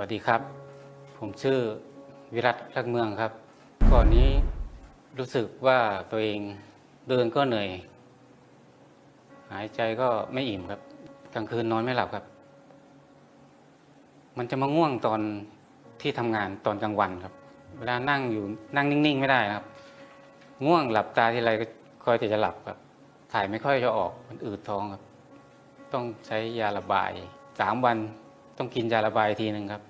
วัสดีครับ ผมชื่อวิรัตรักเมืองครับ ก่อนนี้รู้สึกว่าตัวเองเดินก็เหนื่อย หายใจก็ไม่อิ่มครับ กลางคืนนอนไม่หลับครับ มันจะมาง่วงตอนที่ทำงานตอนกลางวันครับ เวลานั่งอยู่นั่งนิ่ง ๆ ไม่ได้นะครับ ง่วงหลับตาทีไรก็คอยแต่จะหลับครับ ถ่ายไม่ค่อยจะออกมันอืดท้องครับ ต้องใช้ยาระบายสามวัน ต้องกินยาระบายทีหนึ่งครับ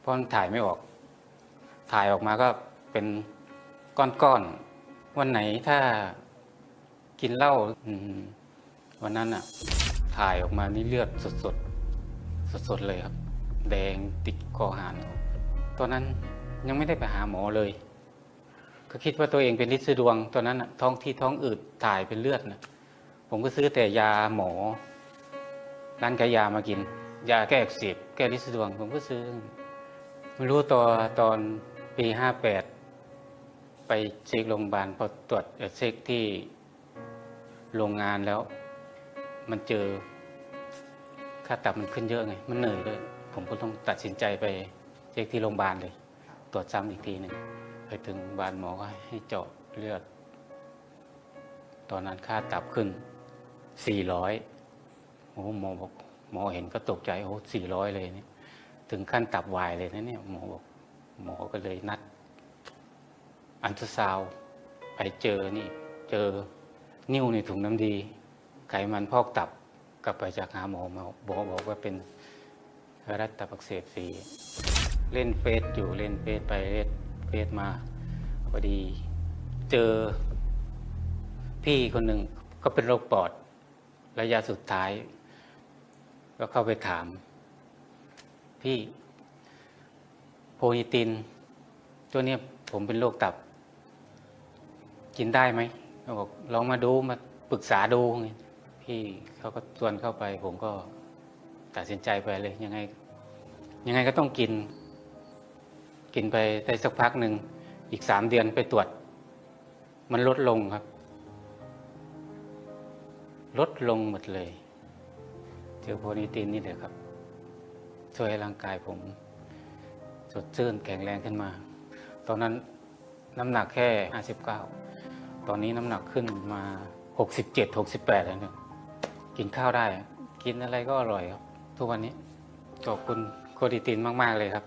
เพราะถ่ายไม่ออก ถ่ายออกมาก็เป็นก้อนๆ วันไหนถ้ากินเหล้าวันนั้นอะถ่ายออกมานี่เลือดสดๆสดๆเลยครับ แดงติดคอหานตอนนั้นยังไม่ได้ไปหาหมอเลย ก็คิดว่าตัวเองเป็นลินซีดวง ตอนนั้นน่ะท้องที่ท้องอืดถ่ายเป็นเลือดนะผมก็ซื้อแต่ยาหมอร้านขายยามากิน ยาแก้อักเสบแก้ลินซีดวงผมก็ซื้อไม่รู้ตัวตอนปีห้าแปดไปเช็คโรงพยาบาลพอตรวจเช็คที่โรงงานแล้ว มันเจอค่าตับมันขึ้นเยอะไง มันเหนื่อยด้วย ผมก็ต้องตัดสินใจไปเช็คที่โรงพยาบาลเลย ตรวจซ้ำอีกทีหนึ่งไปถึงโรงพยาบาลหมอก็ให้เจาะเลือด ตอนนั้นค่าตับขึ้นสี่ร้อยโอ้หมอบอกห หมอเห็นก็ตกใจโอ้สี่ร้อยเลยเนี่ยถึงขั้นตับวายเลยนะเนี่ยหมอบอกหมอก็เลยนัด อันตรซาวไปเจอนี่ เจอนิ้วในถุงน้ำดี ไขมันพอกตับกลับไปจากหาหมอมาบอกบอกว่าเป็นรัสตับอักเสบสีเล่นเฟซอยู่เล่นเฟซไปเล่นเฟซมาพอดี เจอพี่คนหนึ่งก็เป็นโรคปอดระยะสุดท้าย ก็เข้าไปถาม พี่โพนิติน ตัวเนี้ยผมเป็นโรคตับ กินได้ไหมเขาบอกลองมาดูมาปรึกษาดูพี่เขาก็ชวนเข้าไป ผมก็ตัดสินใจไปเลยยังไง ยังไงก็ต้องกิน กินไปได้สักพักหนึ่งอีกสามเดือนไปตรวจ มันลดลงครับ ลดลงหมดเลย จอโพนิตินนี่แหละครับ ช่วยให้ร่างกายผม สดชื่นแข็งแรงขึ้นมา ตอนนั้นน้ำหนักแค่ 59 ตอนนี้น้ำหนักขึ้นมา 67 68แล้วเนี่ยกินข้าวได้ กินอะไรก็อร่อยครับ ทุกวันนี้ขอบคุณโคดิตินมาก ๆ เลยครับ